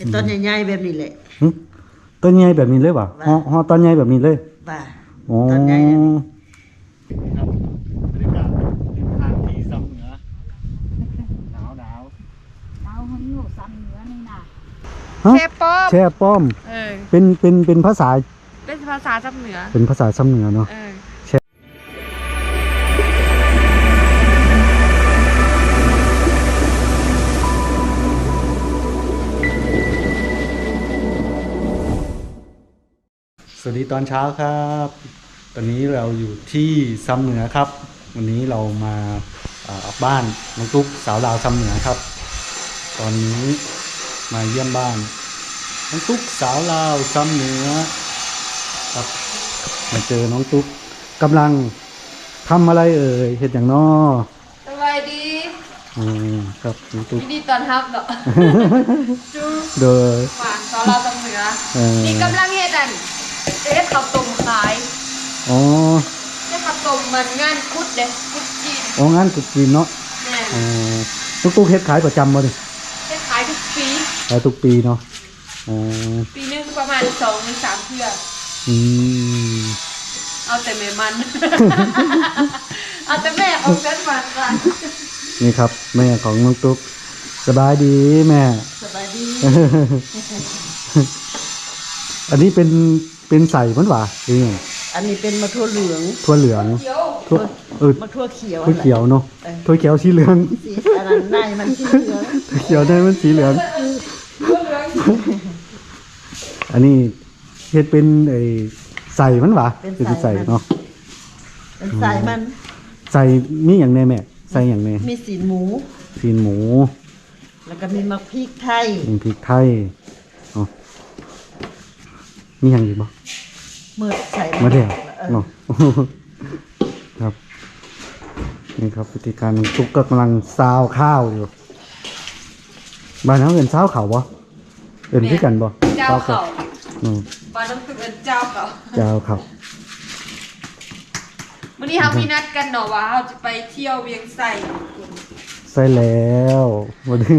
เป็นต้นใหญ่ๆแบบนี้แหละหึต้นใหญ่แบบนี้เลยว่ะว่าฮอฮอต้นใหญ่แบบนี้เลยว่าอ๋อต้นใหญ่แบบนี้ครับบรรยากาศทางที่ซ้ำเหนือหนาวหนาวเราหันอยู่ซ้ำเหนือนี่นะฮะแช่ป้อมแช่ป้อม เออ เป็นเป็นเป็นภาษาเป็นภาษาซับเหนือ เป็นภาษาซ้ำเหนือเนาะเออ สวัสดีตอนเช้าครับ ตอนนี้เราอยู่ที่ซ้ำเหนือครับ วันนี้เรามาเอ่อบ้านน้องตุ๊กสาวลาวซ้ำเหนือครับ ตอนนี้มาเยี่ยมบ้านน้องตุ๊กสาวลาวซ้ำเหนือครับมาเจอน้องตุ๊กกำลังทำอะไรเอ่ยเห็ดอย่างนอสบายดีอืมครับน้องตุ๊กยินดีตอนรับเนาะจูโดยหวานซอลาซับเหนือเอ่อนี่กำลังเฮ็ดอัน เฮ็ดข้าวต้มขายอ๋อเฮ็ดข้าวต้มมันงานคุดเด้คุดจีนอ๋องานกุกจีนเนาะแม่อ๋อน้องตุ๊กเฮ็ดขายประจำบ่ดิเฮ็ดขายทุกปีขายทุกปีเนาะอ๋อปีหนึงประมาณ2ถึง3เทื่ออืมเอาแต่แม่มัน เอาแต่แม่ของฉันมาค่ะนี่ครับ แม่ของน้องตุ๊กสบายดีแม่ สบายดี อันนี้เป็น เป็นใส่มันหวาหรือไงอันนี้เป็นมะทั่วเหลืองถั่วเหลืองเดี๋ยวถั่วเออมะทั่วเขียวถั่วเขียวเนาะเออถั่วเขียวสีเหลืองสีอันนั้นในมันสีเหลืองถั่วเขียวได้มันสีเหลืองตัวเหลืองอันนี้เฮ็ดเป็นไอ้ใส่มันหวาเป็นใส่เนาะเป็นสายมันใส่มีอย่างแน่แม่ใส่อย่างแน่มีสีหมูซีนหมู แล้วก็มีมะพริกไทยมีพริกไทยเนาะ มีอย่างอีกบ่มืดใส่มาเดี๋ยวเออเนาะครับ นี่ครับวิธีการตุ๊กก็กำลังซาวข้าวอยู่บ้านเขาเห็นซาวเขาวบ่เห็นที่กันบ่เจ้าซวเขาอืมปลาน้ำตึกเป็นเจ้าเขาเจ้าเขาวันนี้เรามีนัดกันเนาะว่าเราจะไปเที่ยวเวียงไสใส่แล้ววันนี้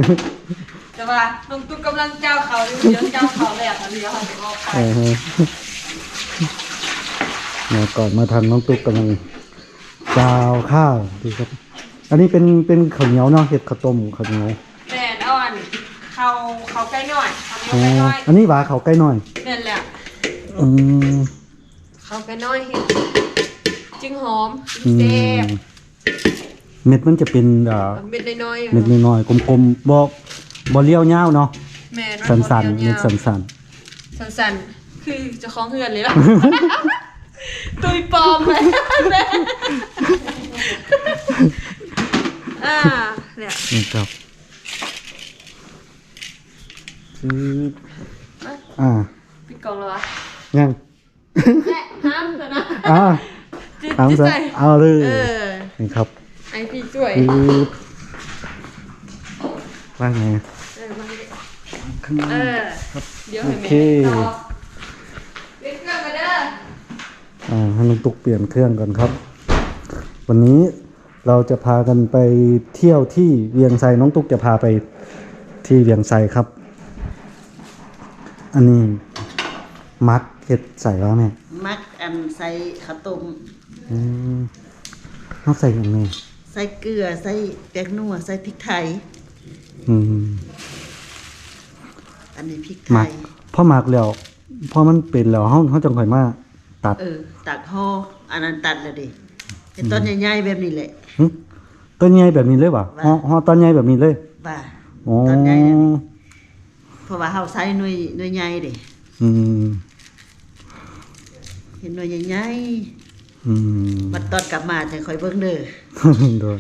แต่ว่าน้องตุ๊กกำลังเจ้าเขาอยู่เดี๋ยวเจ้าเขาแหลกอันนี้เราจะออกไปเออฮะเนี่ยก่อนมาทันน้องตุ๊กกำลังจาวข้าวดีครับ อันนี้เป็นเป็นข้าวเหนียวเนาะเห็ดข้าวต้มข้าวเหนียวแม่นเอาอันเขาเขาใกล้หน่อยเขาอ๋อเนี้ยใกล้น้อยอันนี้หวาเขาใกล้หน่อยนั่นแหละอืมเขาใกล้น้อยเห็นจึงหอมอืจึงแซ่มบเม็ดมันจะเป็นเอ่อเม็ดน้อยๆเม็ดน้อยๆกลมๆบ่ บ่เลี้ยวยาวเนาะแม่สันๆเม็ดสันสันสันๆคือเจะคล้าของเฮือนเลยล่ะ ตุยปลอมเลยแม่อ่าเนี่ยๆนี่ครับอืมอ่าปิดกล่องแล้ววะยังแม่ห้ามเถอะนะอ่าจิตเอาจิตซะใจเอาเลยเออนี่ครับไอพี่ช่วยอือ ว่าไงเออมาดิข้างหน้าเออ เดี๋ยวให้โอแม่เคต่อเล่นเครื่องมาเด้ออ่าให้น้องตุกเปลี่ยนเครื่องก่อนครับ วันนี้เราจะพากันไปเที่ยวที่เวียงไซน้องตุกจะพาไปที่เวียงไซครับ อันนี้มักเห็ดใส่แล้วแม่มักอันใส่ข้าวต้มอืมนอกใส่อย่างนี้ใส่เกลือใส่แป้งนัวใส่พริกไทย อืมอันนี้พริกหไทมักยพอหมักแล้วพอมันเป็นแล้วเฮาเฮาจังค่อยมาตัดเออตัดห่ออันนั้นตัดแล้วดิเป็นต้นใหญ่ๆแบบนี้แหละ หึต้นใหญ่แบบนี้เลยป่ะว่าฮอฮอต้นใหญ่แบบนี้เลยว่าอ๋อต้นใหญ่แบบนี้เพราะว่าเฮาใส่หน่วยหน่วยใหญ่เด้อืมเห็นหน่วยใหญ่อืมๆมันตอนกลับมาจะค่อยเบิ่งเด้อ โดย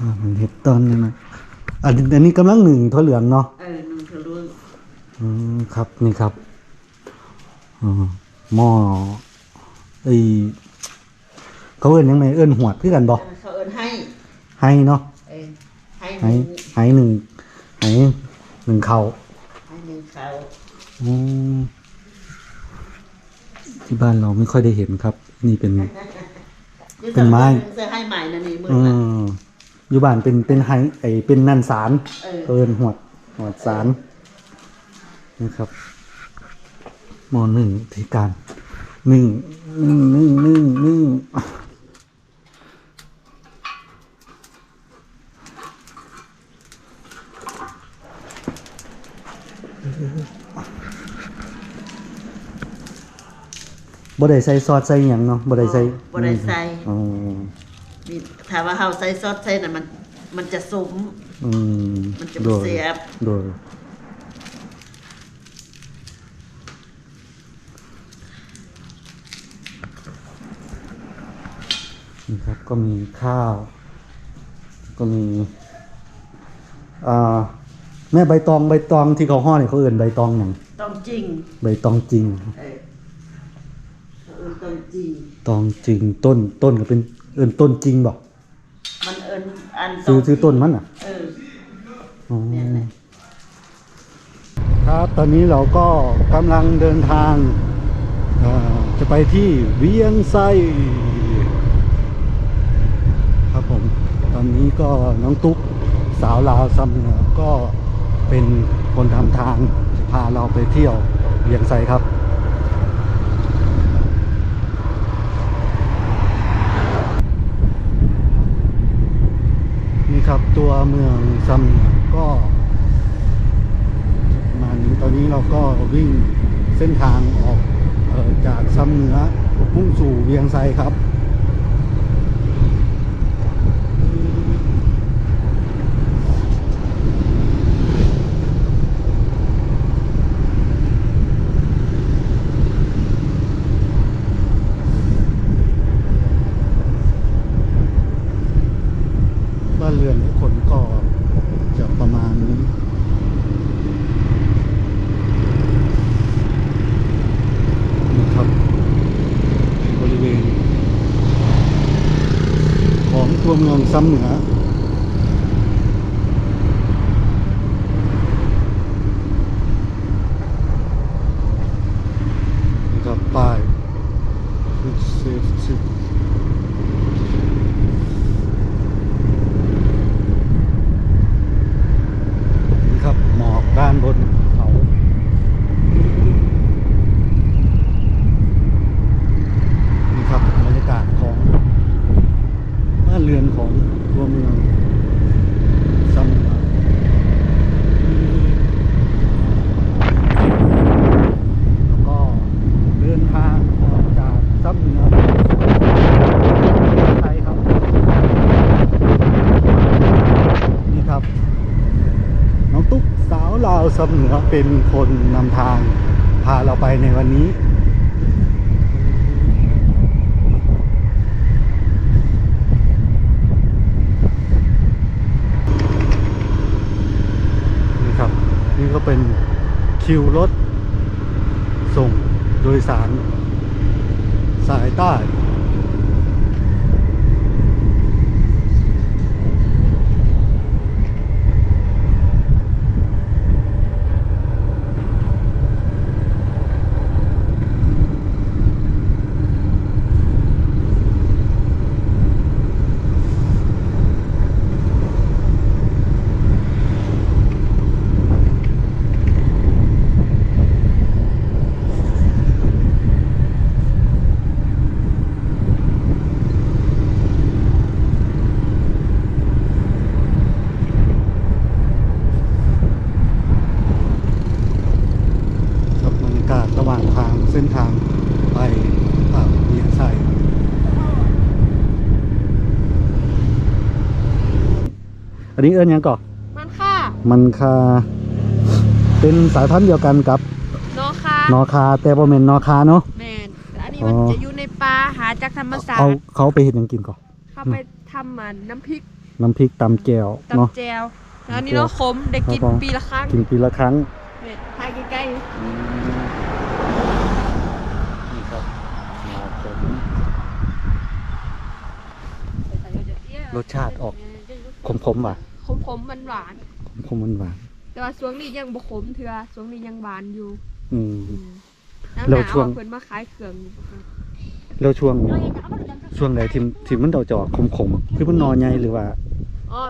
อ่ามันเห็ดต้นนี่นะอันนี้อันนี้กำลังหนึ่งถั่วเหลืองเนาะเออนุ่งทะลุงอืมครับนี่ครับอ๋อหม้อไอเขาเอิ้นยังไงเอิ้นหวดคือกันบ่เขาเอิ้นให้ไห้เนาะเออให้ไห้ไห้หนึ่งไห้หนึ่งเขาให้หนึ่งเขาอืมที่บ้านเราไม่ค่อยได้เห็นครับ นี่เป็น เป็นไม้เสื้อให้ใหม่นั่นนี่มืออืละม อยู่บ้านเป็นเป็นไฮไอเป็นนันสารเออ เอินหวดหวดสารนะครับหมอหนึ่งที่การหนึ่งหนึ่งหนึ่งหนึ่งหนึ่งบ่ได้ใส่ซอสใส่หยังเนาะบ่ได้ใส่บ่ได้ใส่ อ๋อ มีถ้าว่าเฮาใส่ซอสใส่น่ะมัน มันจะสม อืมมันจะบ่เสียบ โดยนี่ครับก็มีข้าว ก็มีอ่าแม่ใบตองใบตองที่เขาห่อเนี่ยเขาเอื่นใบตองอย่างต้องจริงใบตองจริง เออเออต้องจริงตองจริงต้นต้นก็เป็น เอื่นต้นจริงบอกมันเอิ้นอันซื้อซื้อต้นมันอะเออ อ๋อเนี่ยแหละ ครับตอนนี้เราก็กำลังเดินทางเอ่อจะไปที่เวียงไส้ครับผม ตอนนี้ก็น้องตุ๊กสาวลาวซัมเนอก็เป็นคนทำทางจะพาเราไปเที่ยวเวียงไส้ครับ นี่ครับตัวเมืองซัมเนอก็มาณนี้ตอนนี้เราก็วิ่งเส้นทางออกออจากซัมเหนือมุ่งสู่เวียงไซครับซ้ำเหนือ าวซัมเหนือเป็นคนนำทางพาเราไปในวันนี้ นี่ครับ นี่ก็เป็นคิวรถส่งโดยสารสายใต้ ครับบรรยากาศระหว่างทางเส้นทางไปปากเวียงไส้ อันนี้เอิ้นหยังก่อนมันค่ะมันคาเป็นสายพันธุ์เดียวกันกับโนค่ะนอคาแต่บ่แม่นนอคาเนาะ แมนแต่อันนี้มันอ๋อ จะอยู่ในป่าหาจากธรรมศาสตเขาร์เขาไปเห็นยังกินก่อนเข้าไปทำมันน้ำพริกน้ำพริกตำแจ่วเนาะ ตำแจวแล้วอันนี้เนาะขมได้กินครับผม ปีละครั้งกินปีละครั้ง แม่นทายใกล้นี่ครับหมอผมๆรสชาติออก ขมๆว่ะ ขมขมมันหวานขมๆหวานๆแต่ว่าช่วงนี้ยังบ่ขมเถื่อช่วงนี้ยังหวานอยู่ๆอืมน้ำหแล้นาววช่วงเพิ่นมาขายเครื่องอยู่แล้วช่วงช่วงไหนที่ที่มันเราจะออกขมๆคือมันนอใหญ่หรือว่า อ๋อ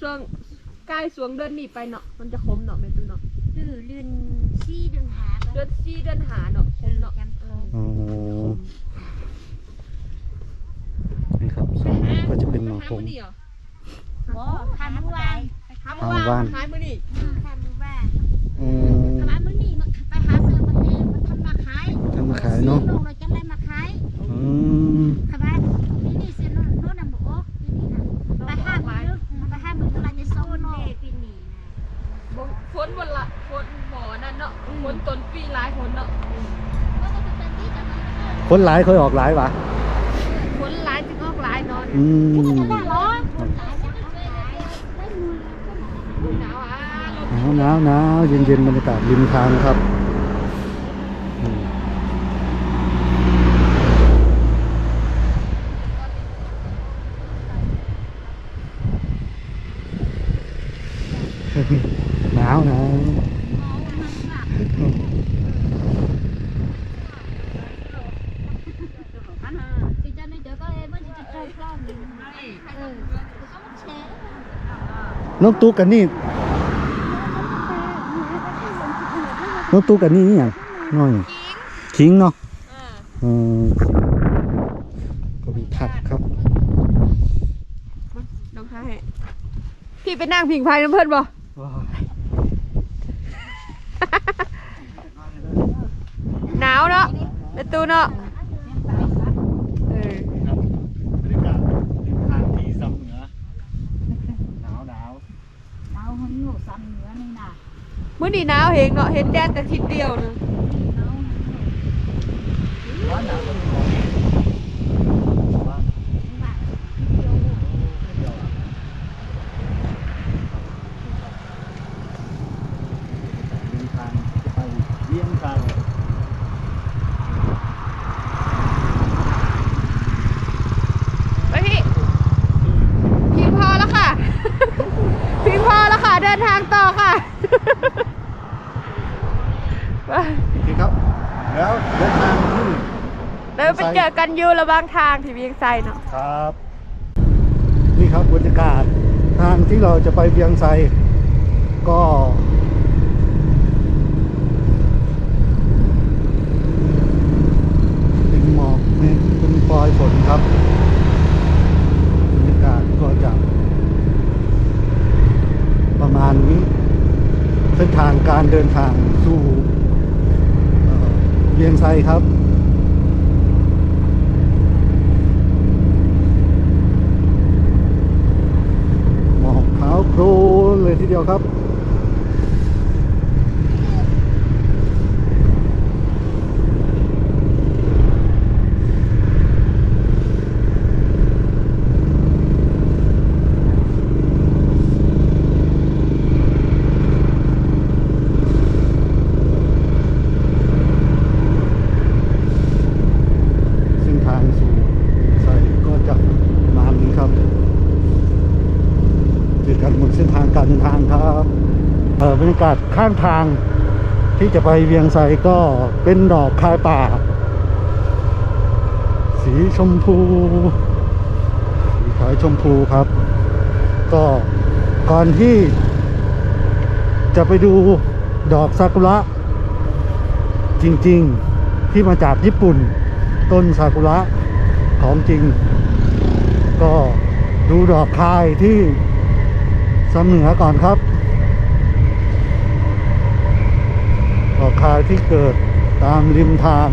ช่วงใกล้สวงเดือนนี้ไปเนาะมันจะคมเนาะแม่ตู้เนาะดื้อเรือนซี่เดือนหาเดือนสี่เดือนหาเนาะคมเนาะ อ๋อ นี่ครับส่วนนี้ก็จะเป็นหมอคงมื้อนี้เหรอ บ่คันเมื่อวานหาหาเมื่อเมื่อวาวานนหายมื้อนี้คันเมื่อวานอืมทำไมมื้อนี้มาไปหาเสือมาแทนมาทำมาขายทำมาขายเนาะลงเราจะได้มาขายอืมทำไมนี่นี่เสือนู่นนู่นน่ะหมูโอ๊กนี่นี่นะไปห้ามือไปห้ามือเราจะส่งโน่ปีนี้บ่ฝนวันละฝนหมอนั่นเนาะฝนต้นปีหลายฝนเนาะก็จะเป็นที่จะมาคนหลายเคยออกหลายวะฝนหลายจึงออกหลายเนาะอืม จะได้หรอคนหลายจะมาขายได้มือ หนาวอะลม หนาวหนาวหนาวเย็นเย็นบรรยากาศริมทางครับหนาวหนาวน้องตุ๊กกันนี่ น้องตุ๊กกันนี่อหย่างน้อยคิงเนาะอ่าอืมก็มีผักครับน้องให้พี่ไปนั่งพิงไฟน้ำเพื่อนบ่หนาวเนาะในตู้เนาะเออ ครับบรรยากาศริมทางที่ซ้ำเหนือ หนาวหนาว nào hơn nổ xăm nữa này nè มื่อนี้หนาวเฮงเนาะเห็นแดดแต่ทิศเดียวเนึง ร้านหนาวก็มีของบ้าน เดินทางไปเยี่ยมกัน ไปพี่เพียงพอแล้วค่ะ เพียงพอแล้วค่ะ เดินทางต่อค่ะ ไป โอเคครับ แล้วเดินทางที่ เดินไปเจอ กันอยู่ระหว่างทางที่เวียงไซเนาะครับ นี่ครับบรรยากาศทางที่เราจะไปเวียงไซก็เป็นหมอกเป็นปลอยฝนครับบรรยากาศก็จะประมาณนี้เส้นทางการเดินทางสู่เอ่อเวียงไซครับ หมอกขาวโพลน เลยทีเดียวครับ เส้นทางสู่ใส่ก็จะประมาณนี้ครับ เจอกันบนเส้นทางการเดินทางครับเออบรรยากาศ ข้างทางที่จะไปเวียงไซก็เป็นดอกคายป่า สีชมพู สีขาวชมพูครับ ก็ก่อนที่จะไปดูดอกซากุระ จริงๆที่มาจากญี่ปุ่น ต้นซากุระของจริง ก็ดูดอกคายที่สำเหนือก่อนครับดอก คายที่เกิดตามริมทาง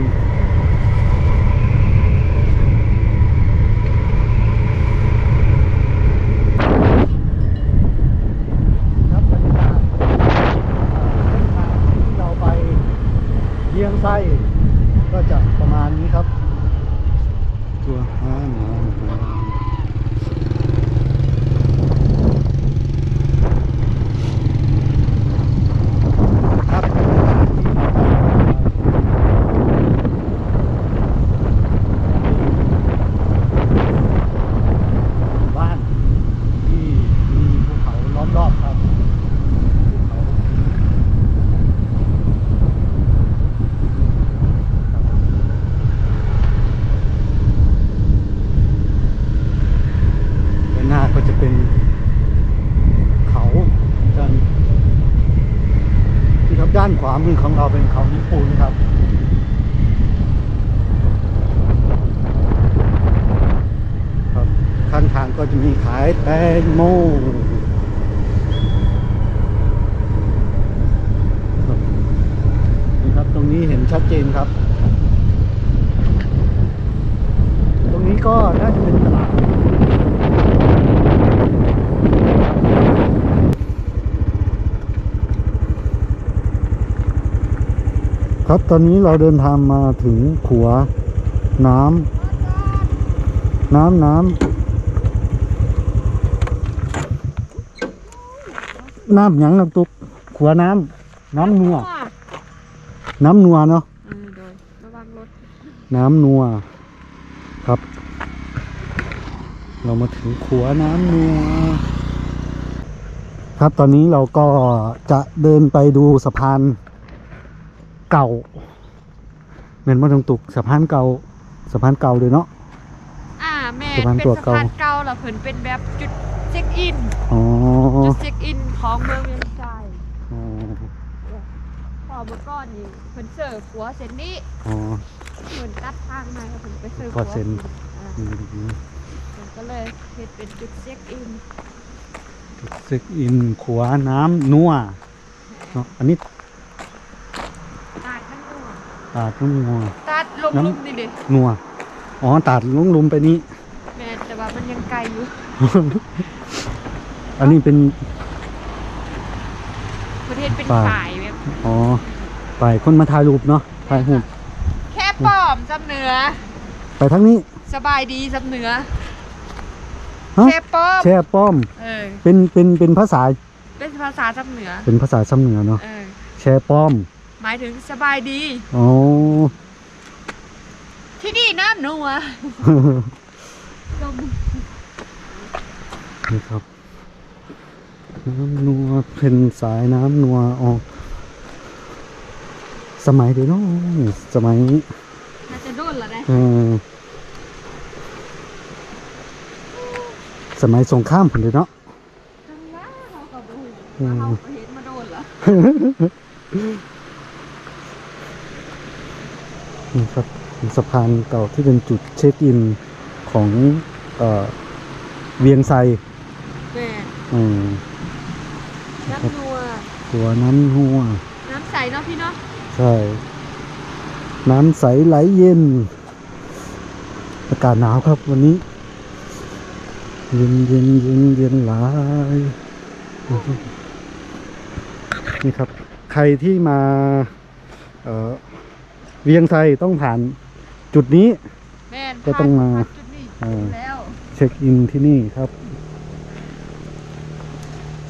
ครับบรรยากาศเส้นทางที่เราไปเยี่ยงไส้ก็จะประมาณนี้ครับตัวห้าหนาวครับบ้านที่มีภูเขาล้อมรอบครับภูเขาานขวามือของเราเป็นเขาญี่ปุ่นครับครับ ข้างทางก็จะมีขายแตงโมครับนี่ครับตรงนี้เห็นชัดเจนครับ ตรงนี้ก็น่าจะเป็นตลาด ครับตอนนี้เราเดินทางมาถึงขัวน้ำน้ำน้ำน้ำหยังน้ำตุ๊กขัวน้ำน้ำนัว น้ำนัวเนาะเออโดยระวังรถน้ำนัวครับ เรามาถึงขัวน้ำนัวครับตอนนี้เราก็จะเดินไปดูสะพาน เก่าเม็นมาตรงตุกสะพานเก่าสะพานเก่าเลยเนาะ อ่าแม่สะพานเป็นตัวสะเก่า พานเก่าแล้วเพิ่นเป็นแบบจุดเช็คอิน อ๋อจุดเช็คอินของเมืองเวียงจันทน์อ๋อพอเมื่อก่อนนี่เพิ่นเสิร์ฟหัวเส้นนี้อ๋อ เพิ่นตัดทางมาแล้วเพิ่นไปเสิร์ฟพอเซ็นอ่าอืมเพิ่นก็เลยเฮ็ดเป็นจุดเช็คอินเซ็กอินขัวน้ำนัวเนาะอันนี้ตาดทั้งตัว ตาดน้ำนัวตาดลงน้ำลุมนี่ดินัวอ๋อตาดลุงลุมไปนี้ แม่แต่ว่ามันยังไกลอยู่อันนี้เป็น ประเทศเป็นป่า ฝ่ายแบบอ๋อไปคนมาถ่ายรูปเนาะถ่ายรูปแค่ป้อมจำเหนือ ไปทั้งนี้ สบายดีจำเหนือฮะ แค่ป้อมแช่ป้อมเออเป็นเป็นเป็นภาษาเป็นภาษาจำเหนือเป็นภาษาซ้ำเหนือเนาะเออแช่ป้อม หมายถึงสบายดี อ๋อ ที่นี่น้ำนัวจมนี่ครับ น้ำนัวเป็นสายน้ำนัวอ๋อสมัยเดียวเนาะสมัยน่าจะโดนละได้เออสมัยสงครามผมเลยเนาะทั้งนั้นเราก็บ่อืมเราก็เห็นมาโดนเหรอ นี่ครับเป็นสะพานเก่าที่เป็นจุดเช็คอินของเอ่อเวียงไซแม่อืมน้ำนัวหัวน้ำหัว น้ำใสเนาะพี่เนาะใช่ น้ำใสไหลเย็น อากาศหนาวครับวันนี้ เย็นเย็นเย็นเย็นหลาย นี่ครับ ใครที่มา เอ่อ เวียงไซต้องผ่านจุดนี้ แม่นก็ต้องมา ผ่นจุดนี้เออแล้วเช็คอินที่นี่ครับ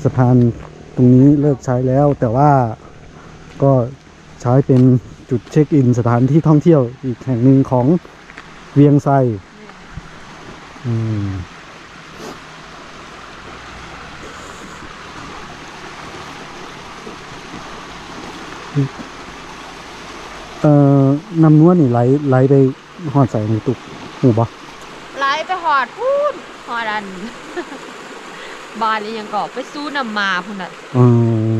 สะพานตรงนี้เลิกใช้แล้ว แต่ว่าก็ใช้เป็นจุดเช็คอินสถานที่ท่องเที่ยวอีกแห่งหนึ่งของเวียงไซอืมเอ่อ นำนวดนี่ไหลไหลไปหอดใส่ในตุกหูบ่ไหลไปหอดพูดหอดอัน บานเลยยังเกาะไปสู้น้ำมาพุ่นน่ะเออ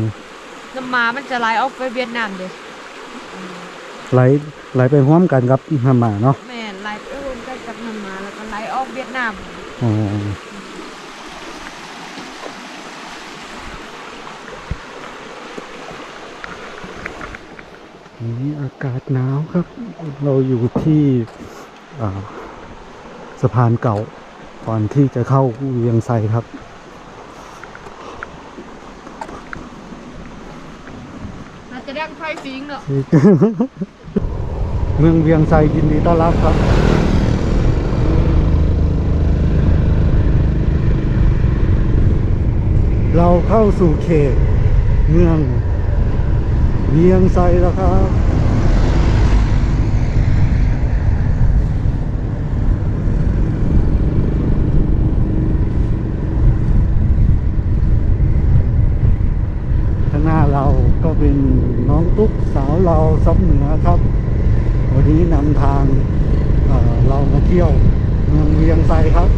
น้ำมามันจะไหลออกไปเวียดนามเด้ไหลไหลไปพร้อมกันครับฮามาเนาะแม่นไหลไปรวมกันกับน้ำมาแล้วก็ไหลออกเวียดนามอ๋อ นี่อากาศหนาวครับ เราอยู่ที่อ่าสะพานเก่าก่อนที่จะเข้าเวียงไซครับ น่าจะดังไฟฟิงเนาะเมืองเวียงไซยินดีต้อนรับครับ เราเข้าสู่เขตเมือง เวียงไซแล้วครับข้างหน้าเราก็เป็นน้องตุ๊กสาวเราซับเหนือครับ วันนี้นำทางเเรามาเที่ยวเมืองเวียงไซครับ